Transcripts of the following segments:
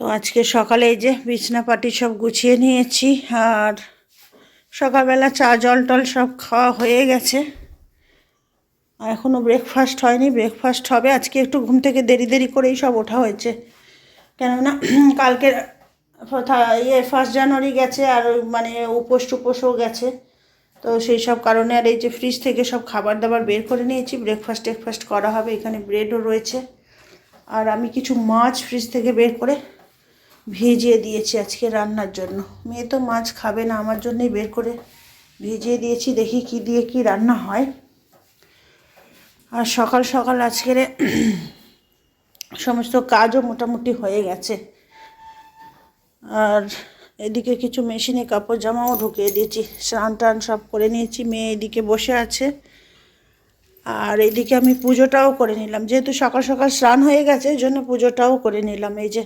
তো আজকে সকালে এই যে বিছনা পাটি সব গুছিয়ে নিয়েছি আর সকালবেলা চা, জল টল সব খাওয়া হয়ে গেছে। আর এখনও ব্রেকফাস্ট হয়নি ব্রেকফাস্ট হবে। আজকে একটু ঘুম থেকে দেরি দেরি করেই সব ওঠা হয়েছে। কেননা কালকে ইয়ে ফার্স্ট জানুয়ারি গেছে আর মানে উপোস টুপোসও গেছে। তো সেই সব কারণে আর এই যে ফ্রিজ থেকে সব খাবার দাবার বের করে নিয়েছি। ব্রেকফাস্ট টেকফাস্ট করা হবে। এখানে ব্রেডও রয়েছে। আর আমি কিছু মাছ ফ্রিজ থেকে বের করে ভিজিয়ে দিয়েছি আজকে রান্নার জন্য। মেয়ে তো মাছ খাবে না, আমার জন্যই বের করে ভিজিয়ে দিয়েছি, দেখি কি দিয়ে কি রান্না হয়। আর সকাল সকাল আজকের সমস্ত কাজও মোটামুটি হয়ে গেছে। আর এদিকে কিছু মেশিনে কাপড় জামাও ঢুকিয়ে দিয়েছি, স্নান টান সব করে নিয়েছি, মেয়ে এদিকে বসে আছে। আর এদিকে আমি পুজোটাও করে নিলাম, যেহেতু সকাল সকাল স্নান হয়ে গেছে, এই জন্য পুজোটাও করে নিলাম, এই যে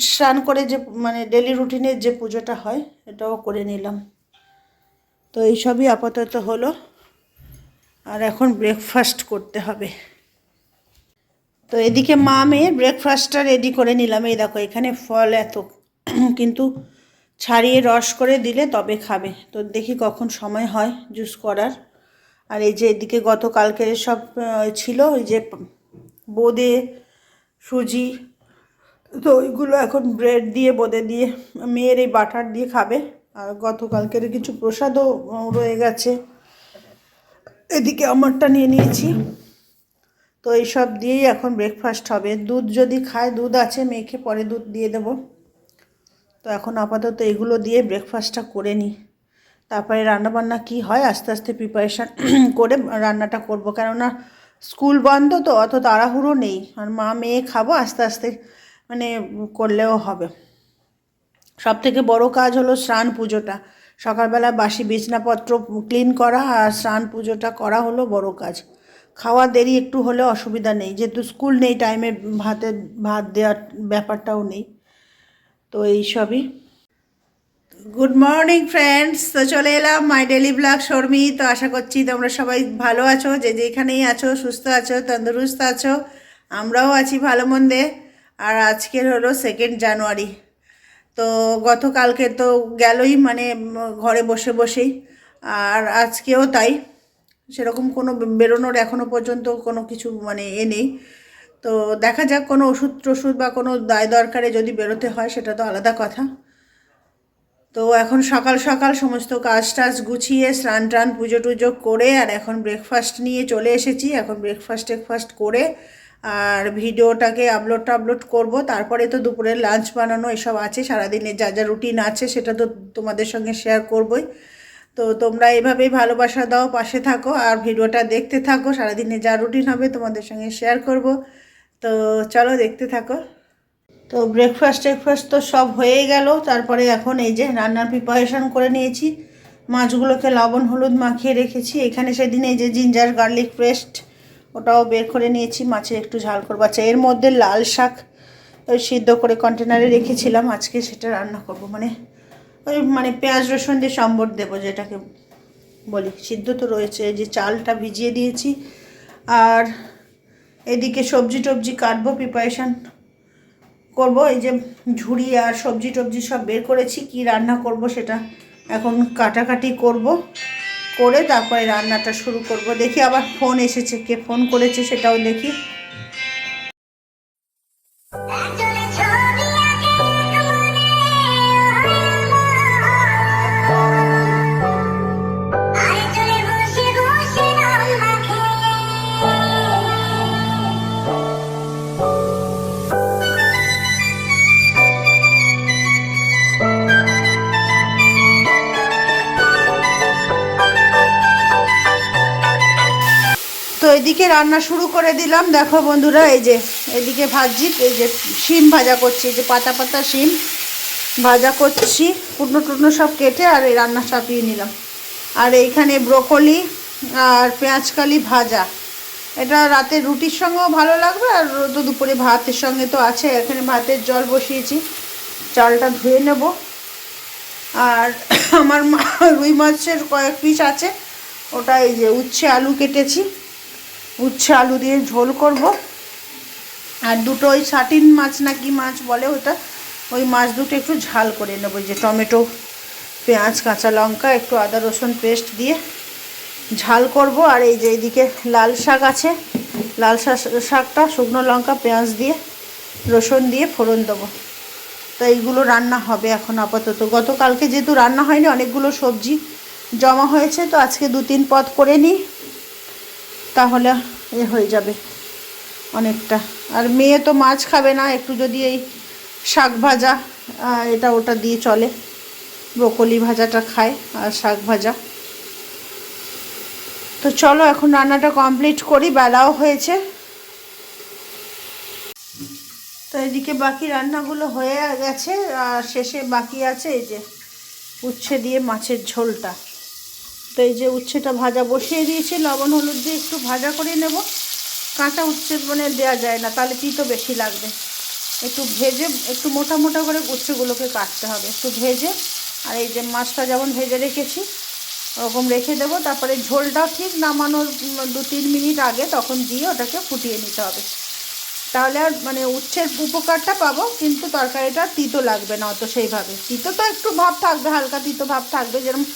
স্নান করে যে মানে ডেলি রুটিনের যে পুজোটা হয়, এটাও করে নিলাম। তো এইসবই আপাতত হলো। আর এখন ব্রেকফাস্ট করতে হবে। তো এদিকে মা মেয়ে ব্রেকফাস্টটা রেডি করে নিলাম। এই দেখো, এখানে ফল এত। কিন্তু ছাড়িয়ে রস করে দিলে তবে খাবে। তো দেখি কখন সময় হয় জুস করার। আর এই যে এদিকে গতকালকের সব ছিল, ওই যে বোঁদে, সুজি তো ওইগুলো এখন ব্রেড দিয়ে, বোঁদে দিয়ে, মেয়ের এই বাটার দিয়ে খাবে। আর গতকালকের কিছু প্রসাদও রয়ে গেছে। এদিকে আমারটা নিয়ে নিয়েছি। তো এইসব দিয়েই এখন ব্রেকফাস্ট হবে। দুধ যদি খায়, দুধ আছে, মেয়েকে পরে দুধ দিয়ে দেবো। তো এখন আপাতত এগুলো দিয়ে ব্রেকফাস্টটা করে নিই। তারপরে রান্নাবান্না কি হয়, আস্তে আস্তে প্রিপারেশান করে রান্নাটা করব। কেননা স্কুল বন্ধ তো, অত তাড়াহুড়ো নেই। আর মা, মেয়ে খাব, আস্তে আস্তে মানে করলেও হবে। সব থেকে বড় কাজ হলো স্নান পুজোটা। সকালবেলা বাসি বিছনাপত্র ক্লিন করা আর স্নান পুজোটা করা হলো বড় কাজ। খাওয়া দেরি একটু হলে অসুবিধা নেই। যেহেতু স্কুল নেই টাইমে ভাতে, ভাত দেওয়ার ব্যাপারটাও নেই। তো এই সবই। গুড মর্নিং ফ্রেন্ডস তো চলে এলাম মাই ডেলি ব্লগ শর্মি তো আশা করছি তোমরা সবাই ভালো আছো। যে যেখানেই আছো, সুস্থ আছো, তন্দুরুস্ত আছো, আমরাও আছি ভালো মন্দে। আর আজকের হলো সেকেন্ড জানুয়ারি তো গতকালকে তো গেলই মানে ঘরে বসে বসেই। আর আজকেও তাই। সেরকম কোনো বেরোনোর এখনও পর্যন্ত কোনো কিছু মানে এ নেই। তো দেখা যাক কোনো ওষুধ টষুধ বা কোনো দায় দরকারে যদি বেরোতে হয় সেটা তো আলাদা কথা। তো এখন সকাল সকাল সমস্ত কাজ টাজ গুছিয়ে স্নান টান পুজো টুজো করে আর এখন ব্রেকফাস্ট নিয়ে চলে এসেছি। এখন ব্রেকফাস্ট টেকফাস্ট করে আর ভিডিওটাকে আপলোড টাপলোড করব। তারপরে তো দুপুরের লাঞ্চ বানানো এসব আছে। সারাদিনের যা যা রুটিন আছে সেটা তো তোমাদের সঙ্গে শেয়ার করবই। তো তোমরা এভাবেই ভালোবাসা দাও, পাশে থাকো আর ভিডিওটা দেখতে থাকো। সারাদিনে যা রুটিন হবে তোমাদের সঙ্গে শেয়ার করব। তো চলো দেখতে থাকো। তো ব্রেকফাস্ট টেকফাস্ট তো সব হয়ে গেল। তারপরে এখন এই যে রান্নার প্রিপারেশন করে নিয়েছি। মাছগুলোকে লবণ, হলুদ মাখিয়ে রেখেছি। এখানে সেদিন এই যে জিঞ্জার গার্লিক পেস্ট ওটাও বের করে নিয়েছি, মাছের একটু ঝাল করব। আচ্ছা এর মধ্যে লাল শাক সিদ্ধ করে কন্টেনারে রেখেছিলাম, আজকে সেটা রান্না করব। মানে ওই মানে পেঁয়াজ, রসুন দিয়ে সম্বর দেবো, যেটাকে বলি। সিদ্ধ তো রয়েছে যে চালটা ভিজিয়ে দিয়েছি। আর এদিকে সবজি টবজি কাটবো প্রিপারেশান করব। এই যে ঝুড়ি আর সবজি টবজি সব বের করেছি, কি রান্না করব সেটা এখন কাটাকাটি করব। করে তারপরে রান্নাটা শুরু করব। দেখি আবার ফোন এসেছে কে ফোন করেছে সেটাও দেখি। রান্না শুরু করে দিলাম। দেখো বন্ধুরা, এই যে এদিকে ভাজি এই যে শিম ভাজা করছি, এই যে পাতা পাতা শিম ভাজা করছি, কুটনো টুটনো সব কেটে আর এই রান্না চাপিয়ে নিলাম। আর এইখানে ব্রোকলি আর পেঁয়াজকালি ভাজা। এটা রাতে রুটির সঙ্গেও ভালো লাগবে আর তো দুপুরে ভাতের সঙ্গে তো আছে। এখানে ভাতের জল বসিয়েছি, চালটা ধুয়ে নেব। আর আমার রুই মাছের কয়েক পিস আছে, ওটা এই যে উচ্ছে আলু কেটেছি। উচ্ছে আলু দিয়ে ঝোল করব। আর দুটো ওই সাটিন মাছ না কি মাছ বলে ওটা, ওই মাছ দুটো একটু ঝাল করে নেব। যে টমেটো, পেঁয়াজ, কাঁচা লঙ্কা, একটু আদা, রসুন পেস্ট দিয়ে ঝাল করব। আর এই যে এইদিকে লাল শাক আছে, লাল শাক- শাকটা, শুকনো লঙ্কা, পেঁয়াজ দিয়ে, রসুন দিয়ে ফোড়ন দেবো। তো এইগুলো রান্না হবে এখন আপাতত। গতকালকে যেহেতু রান্না হয়নি, অনেকগুলো সবজি জমা হয়েছে, তো আজকে দু তিন পদ করে নিই। তাহলে এ হয়ে যাবে অনেকটা। আর মেয়ে তো মাছ খাবে না, একটু যদি এই শাক ভাজা এটা ওটা দিয়ে চলে। ব্রোকলি ভাজাটা খায় আর শাক ভাজা। তো চলো এখন রান্নাটা কমপ্লিট করি, বেলাও হয়েছে। তো এদিকে বাকি রান্নাগুলো হয়ে গেছে, আর শেষে বাকি আছে এই যে উচ্ছে দিয়ে মাছের ঝোলটা। তো এই যে উচ্ছেটা ভাজা বসিয়ে দিয়েছি, লবণ, হলুদ দিয়ে একটু ভাজা করে নেব। কাঁচা উচ্ছে মানে দেওয়া যায় না, তাহলে তিতো বেশি লাগবে। একটু ভেজে, একটু মোটা মোটা করে উচ্ছেগুলোকে কাটতে হবে। একটু ভেজে, আর এই যে মাছটা যেমন ভেজে রেখেছি, ওরকম রেখে দেবো। তারপরে ঝোলটাও ঠিক নামানোর দু তিন মিনিট আগে তখন দিয়ে ওটাকে ফুটিয়ে নিতে হবে। তাহলে আর মানে উচ্ছের উপকারটা পাবো, কিন্তু তরকারিটা তিতো লাগবে না অত সেইভাবে। তিতো তো একটু ভাব থাকবে, হালকা তিতো ভাব থাকবে যেরকম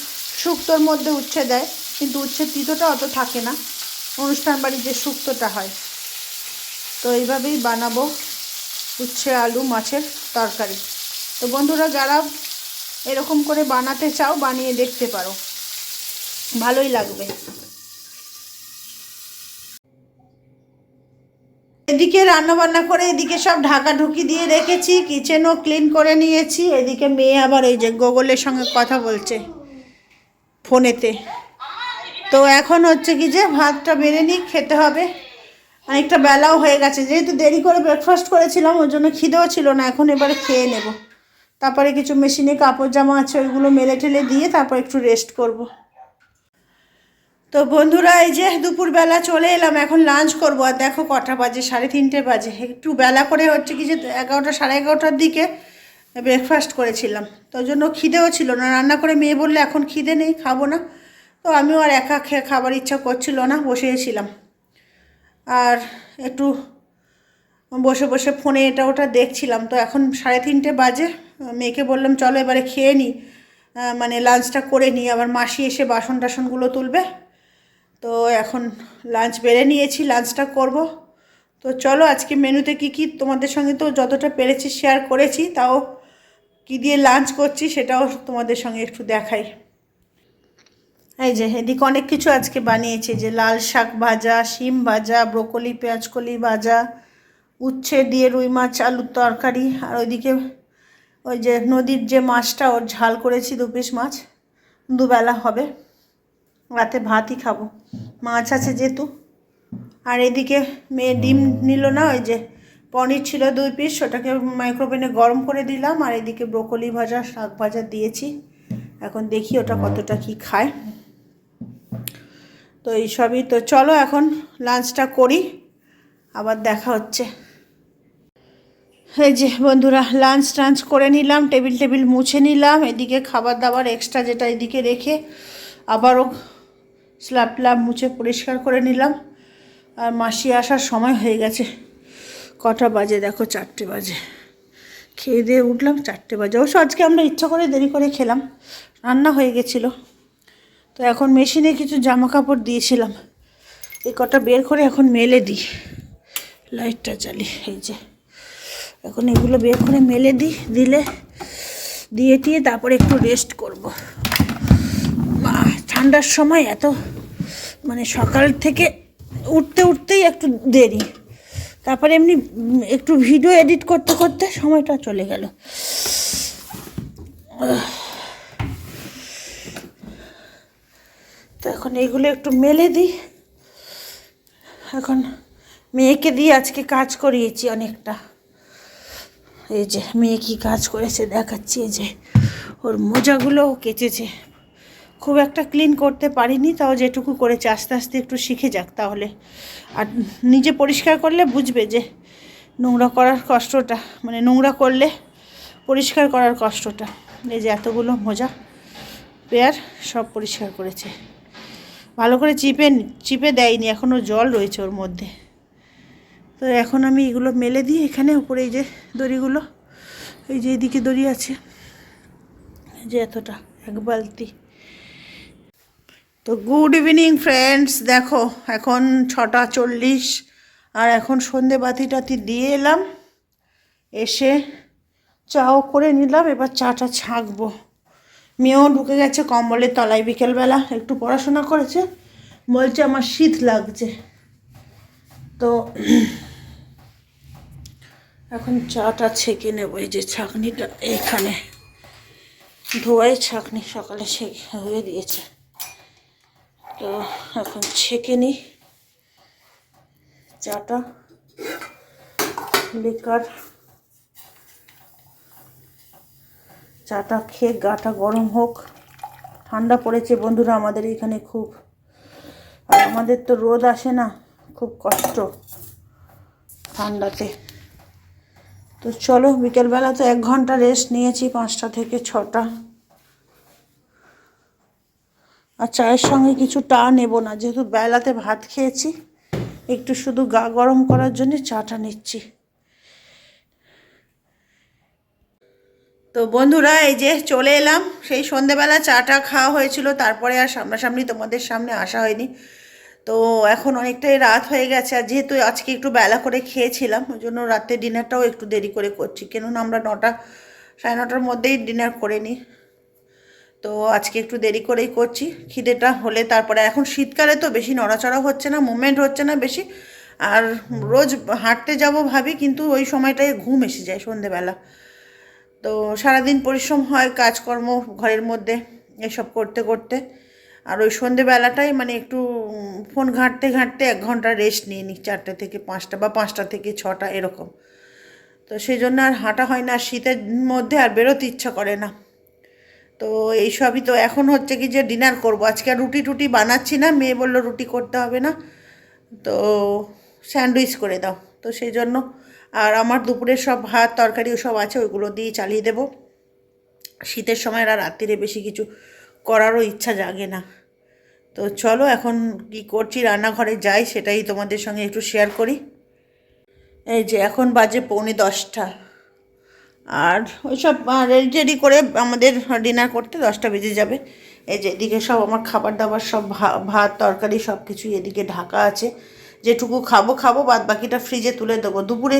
শুক্তোর মধ্যে উচ্ছে দেয়, কিন্তু উচ্ছের তিতোটা অত থাকে না। অনুষ্ঠান বাড়ির যে শুক্তোটা হয়। তো এইভাবেই বানাবো উচ্ছে, আলু, মাছের তরকারি। তো বন্ধুরা, যারা এরকম করে বানাতে চাও, বানিয়ে দেখতে পারো। ভালোই লাগবে। এদিকে রান্না বান্না করে এদিকে সব ঢাকা ঢুকি দিয়ে রেখেছি কিচেনও ক্লিন করে নিয়েছি। এদিকে মেয়ে আবার এই যে গোগলের সঙ্গে কথা বলছে। ফোনেতে। তো এখন হচ্ছে কি যে ভাতটা বেড়ে নিই খেতে হবে। অনেকটা বেলাও হয়ে গেছে, যেহেতু দেরি করে ব্রেকফাস্ট করেছিলাম ওই জন্য খিদেও ছিল না, এখন এবারে খেয়ে নেব। তারপরে কিছু মেশিনে কাপড় জামা আছে, ওইগুলো মেলে ঠেলে দিয়ে তারপর একটু রেস্ট করব। তো বন্ধুরা, এই যে দুপুরবেলা চলে এলাম, এখন লাঞ্চ করব। আর দেখো কটা বাজে, সাড়ে তিনটে বাজে। একটু বেলা করে হচ্ছে কি যে এগারোটা, সাড়ে এগারোটার দিকে ব্রেকফাস্ট করেছিলাম। তো জন্য খিদেও ছিল না। রান্না করে মেয়ে বললে, এখন খিদে নেই, খাব না। তো আমিও আর একা খেয়ে খাবার ইচ্ছা করছিল না বসেছিলাম আর একটু বসে বসে ফোনে এটা ওটা দেখছিলাম। তো এখন সাড়ে তিনটে বাজে। মেয়েকে বললাম, চলো এবারে খেয়ে নিই মানে লাঞ্চটা করে নিই আবার মাসি এসে বাসন টাসনগুলো তুলবে। তো এখন লাঞ্চ বেড়ে নিয়েছি, লাঞ্চটা করব। তো চলো আজকে মেনুতে কি কি তোমাদের সঙ্গে তো যতটা পেরেছি শেয়ার করেছি, তাও কি দিয়ে লাঞ্চ করছি সেটাও তোমাদের সঙ্গে একটু দেখাই। এই যে, এদিকে অনেক কিছু আজকে বানিয়েছি, যে লাল শাক ভাজা, শিম ভাজা, ব্রোকলি, পেঁয়াজকলি ভাজা, উচ্ছে দিয়ে রুই মাছ, আলুর তরকারি, আর ওইদিকে ওই যে নদীর যে মাছটা, ওর ঝাল করেছি, দু পিস মাছ, দুবেলা হবে, রাতে ভাতই খাব, মাছ আছে যেহেতু। আর এদিকে মেয়ে ডিম নিল না, ওই যে পনির ছিল দুই পিস ওটাকে মাইক্রোওভেনে গরম করে দিলাম, আর এদিকে ব্রোকলি ভাজা, শাক ভাজা দিয়েছি। এখন দেখি ওটা কতটা কি খায়। তো এইসবই তো চলো এখন লাঞ্চটা করি, আবার দেখা হচ্ছে। এই যে বন্ধুরা লাঞ্চ টাঞ্চ করে নিলাম, টেবিল টেবিল মুছে নিলাম, এদিকে খাবার দাবার এক্সট্রা যেটা এদিকে রেখে আবারও স্ল্যাব ট্ল্যাব মুছে পরিষ্কার করে নিলাম। আর মাসি আসার সময় হয়ে গেছে। কটা বাজে? দেখো চারটে বাজে। খেয়ে দিয়ে উঠলাম, চারটে বাজে। অবশ্য আজকে আমরা ইচ্ছা করে দেরি করে খেলাম। রান্না হয়ে গেছিল। তো এখন মেশিনে কিছু জামা কাপড় দিয়েছিলাম। এই কটা বের করে এখন মেলে দিই। লাইটটা জ্বালি, এই যে। এখন এগুলো বের করে মেলে দিই, দিলে দিয়ে দিয়ে তারপরে একটু রেস্ট করব। ঠান্ডার সময় এত মানে সকাল থেকে উঠতে, উঠতেই একটু দেরি। তারপরে এমনি একটু ভিডিও এডিট করতে করতে সময়টা চলে গেল। তো এখন এইগুলো একটু মেলে দিই। এখন মেয়েকে দিয়ে আজকে কাজ করিয়েছি অনেকটা। এই যে মেয়ে কি কাজ করেছে দেখাচ্ছি যে ওর মোজাগুলোও কেচেছে। খুব একটা ক্লিন করতে পারিনি, তাও যেটুকু করেছে, আস্তে আস্তে একটু শিখে যাক তাহলে। আর নিজে পরিষ্কার করলে বুঝবে যে নোংরা করার কষ্টটা মানে নোংরা করলে পরিষ্কার করার কষ্টটা। এই যে এতগুলো মোজা, পেয়ার সব পরিষ্কার করেছে। ভালো করে চিপে চিপে দেয়নি, এখনও জল রয়েছে ওর মধ্যে। তো এখন আমি এগুলো মেলে দিই, এখানে উপরে এই যে দড়িগুলো, এই যে এদিকে দড়ি আছে যে এতটা, এক বালতি। তো গুড ইভিনিং ফ্রেন্ডস দেখো, এখন ছটা চল্লিশ, আর এখন সন্ধে বাতি টাতি দিয়ে এলাম। এসে চাও করে নিলাম, এবার চাটা ছাঁকবো। মেয়েও ঢুকে গেছে কম্বলের তলায় বিকেলবেলা, একটু পড়াশোনা করেছে। বলছে আমার শীত লাগছে। তো এখন চাটা ছেঁকে নেব, এই যে ছাঁকনিটা এইখানে ধোয়াই ছাঁকনি সকালে ছেঁকে হয়ে দিয়েছে। তো, এখন ছেঁকে নিই চাটা। বেকার। চাটা খেয়ে গাটা গরম হোক। ঠান্ডা পড়েছে বন্ধুরা আমাদের এখানে খুব। আর আমাদের তো রোদ আসে না, খুব কষ্ট ঠান্ডাতে। তো চলো, বিকেলবেলা তো এক ঘণ্টা রেস্ট নিয়েছি, পাঁচটা থেকে ছটা। আর চায়ের সঙ্গে কিছু টা নেব না। যেহেতু বেলাতে ভাত খেয়েছি, একটু শুধু গা গরম করার জন্য চাটা নিচ্ছি। তো বন্ধুরা, এই যে চলে এলাম। সেই সন্ধেবেলা চাটা খাওয়া হয়েছিল, তারপরে আর সামনাসামনি তোমাদের সামনে আসা হয়নি। তো এখন অনেকটাই রাত হয়ে গেছে, আর যেহেতু আজকে একটু বেলা করে খেয়েছিলাম, ওই জন্য রাতে ডিনারটাও একটু দেরি করে করছি। কেননা আমরা নটা, সাড়ে নটার মধ্যেই ডিনার করে নিই। তো আজকে একটু দেরি করেই করছি, খিদেটা হলে তারপরে এখন শীতকালে তো বেশি নড়াচড়া হচ্ছে না মুভমেন্ট হচ্ছে না বেশি, আর রোজ হাঁটতে যাব ভাবি, কিন্তু ওই সময়টায় ঘুম এসে যায় সন্ধেবেলা। তো সারাদিন পরিশ্রম হয়, কাজকর্ম ঘরের মধ্যে, এসব করতে করতে, আর ওই সন্ধেবেলাটাই মানে একটু ফোন ঘাঁটতে ঘাঁটতে এক ঘণ্টা রেস্ট নিয়ে নিই, চারটে থেকে পাঁচটা বা পাঁচটা থেকে ছটা এরকম। তো সেই জন্য আর হাঁটা হয় না, শীতের মধ্যে আর বেরোতে ইচ্ছা করে না। তো এইসবই তো এখন হচ্ছে কি যে ডিনার করব। আজকে আর রুটি টুটি বানাচ্ছি না, মেয়ে বলল রুটি করতে হবে না। তো স্যান্ডউইচ করে দাও। তো সেই জন্য আর আমার দুপুরের সব ভাত, তরকারি সব আছে, ওইগুলো দিয়ে চালিয়ে দেবো। শীতের সময় আর রাত্রিরে বেশি কিছু করারও ইচ্ছা জাগে না। তো চলো এখন কি করছি, রান্নাঘরে যাই, সেটাই তোমাদের সঙ্গে একটু শেয়ার করি। এই যে এখন বাজে পৌনে দশটা। আর ওইসব রেডি টেডি করে আমাদের ডিনার করতে দশটা বেজে যাবে। এই যে এদিকে সব আমার খাবার দাবার সব ভাত, তরকারি সব কিছুই এদিকে ঢাকা আছে। যেটুকু খাব খাব, বাদ বাকিটা ফ্রিজে তুলে দেবো। দুপুরে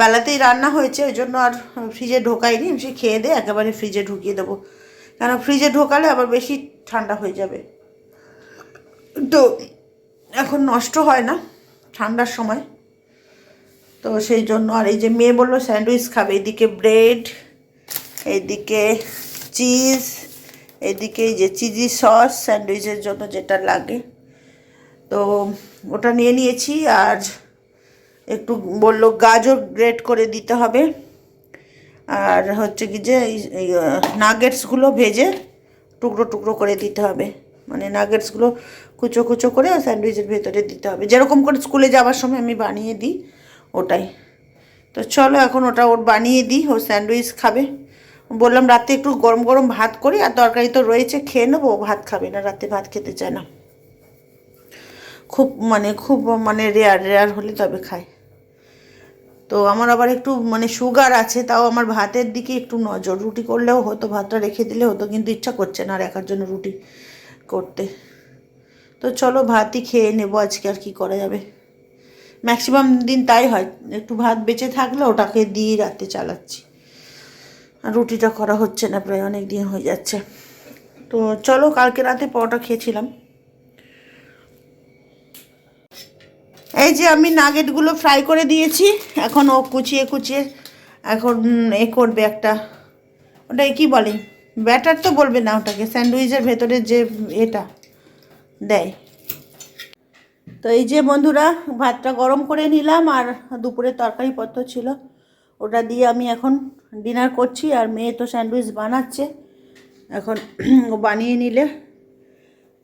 বেলাতেই রান্না হয়েছে, ওই জন্য আর ফ্রিজে ঢোকাইনি। সে খেয়ে দিয়ে একেবারে ফ্রিজে ঢুকিয়ে দেবো। কেন ফ্রিজে ঢোকালে আবার বেশি ঠান্ডা হয়ে যাবে। তো এখন নষ্ট হয় না ঠান্ডার সময়। তো সেই জন্য আর এই যে মেয়ে বলল স্যান্ডউইচ খাবে, এদিকে ব্রেড, এদিকে চিজ, এদিকে এই যে চিজি সস স্যান্ডউইচের জন্য যেটা লাগে। তো ওটা নিয়ে নিয়েছি আর একটু বলল গাজর গ্রেট করে দিতে হবে। আর হচ্ছে কি যে এই নাগেটসগুলো ভেজে টুকরো টুকরো করে দিতে হবে। মানে নাগেটসগুলো কুচো কুচো করে স্যান্ডউইচের ভেতরে দিতে হবে। যেরকম করে স্কুলে যাওয়ার সময় আমি বানিয়ে দিই ওটাই। তো চলো এখন ওটা ওর বানিয়ে দিই, ও স্যান্ডউইচ খাবে। বললাম রাতে একটু গরম গরম ভাত করি, আর তরকারি তো রয়েছে, খেয়ে নেব, ও ভাত খাবে না, রাতে ভাত খেতে চায় না। খুব মানে খুব মানে রেয়ার রেয়ার হলে তবে খায়। তো আমার আবার একটু মানে সুগার আছে, তাও আমার ভাতের দিকে একটু নজর। রুটি করলেও হতো ভাতটা রেখে দিলে হতো কিন্তু ইচ্ছা করছে না আর একার জন্য রুটি করতে। তো চলো ভাতই খেয়ে নেব, আজকে আর কি করা যাবে। ম্যাক্সিমাম দিন তাই হয়। একটু ভাত বেঁচে থাকলে ওটাকে দিয়ে রাতে চালাচ্ছি। আর রুটিটা করা হচ্ছে না, প্রায় অনেক দিন হয়ে যাচ্ছে। তো চলো, কালকে রাতে পরোটা খেয়েছিলাম। এই যে আমি নাগেটগুলো ফ্রাই করে দিয়েছি, এখন ও কুচিয়ে কুচিয়ে এখন এ করবে একটা, ওটা কি বলে? ব্যাটার তো বলবে না ওটাকে, স্যান্ডউইচের ভেতরে যে এটা দেয়। তো এই যে বন্ধুরা, ভাতটা গরম করে নিলাম আর দুপুরে তরকারিপত্র ছিল। ওটা দিয়ে আমি এখন ডিনার করছি আর মেয়ে তো স্যান্ডউইচ বানাচ্ছে। এখন বানিয়ে নিলে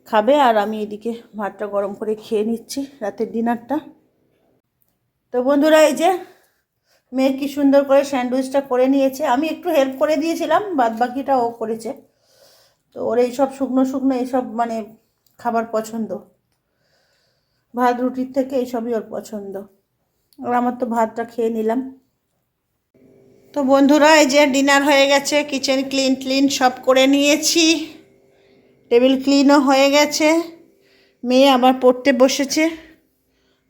খাবে আর আমি এদিকে ভাতটা গরম করে খেয়ে নিচ্ছি রাতের ডিনারটা। তো বন্ধুরা, এই যে মেয়ে কি সুন্দর করে স্যান্ডউইচটা করে নিয়েছে। আমি একটু হেল্প করে দিয়েছিলাম বাদ বাকিটা ও করেছে। তো ওর এইসব শুকনো শুকনো এইসব মানে খাবার পছন্দ। ভাত, রুটির থেকে এইসবই ওর পছন্দ। আর আমার তো ভাতটা খেয়ে নিলাম। তো বন্ধুরা, এই যে ডিনার হয়ে গেছে, কিচেন ক্লিন ক্লিন সব করে নিয়েছি। টেবিল ক্লিনও হয়ে গেছে। মেয়ে আবার পড়তে বসেছে।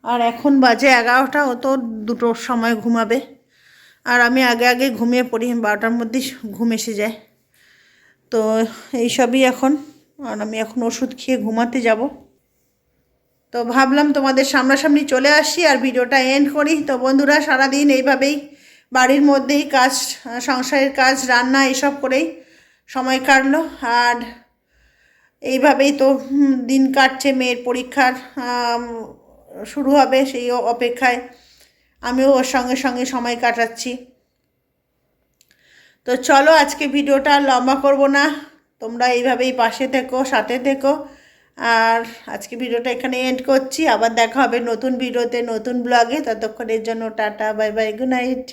আর এখন বাজে এগারোটা, ও তো দুটোর সময় ঘুমাবে। আর আমি আগে আগে ঘুমিয়ে পড়ি, বারোটার মধ্যেই ঘুম এসে যায়। তো এইসবই এখন। আর আমি এখন ওষুধ খেয়ে ঘুমাতে যাব। তো ভাবলাম তোমাদের সামনাসামনি চলে আসি আর ভিডিওটা এন্ড করি। তো বন্ধুরা, সারাদিন এইভাবেই বাড়ির মধ্যেই কাজ সংসারের কাজ, রান্না এসব করেই সময় কাটলো। আর এইভাবেই তো দিন কাটছে, মেয়ের পরীক্ষার শুরু হবে সেই অপেক্ষায়। আমিও ওর সঙ্গে সঙ্গে সময় কাটাচ্ছি। তো চলো আজকে ভিডিওটা লম্বা করব না। তোমরা এইভাবেই পাশে থেকো, সাথে থেকো। আর আজকে ভিডিওটা এখানে এন্ড করছি। আবার দেখা হবে নতুন ভিডিওতে, নতুন ব্লগে ততক্ষণের জন্য tata bye bye good night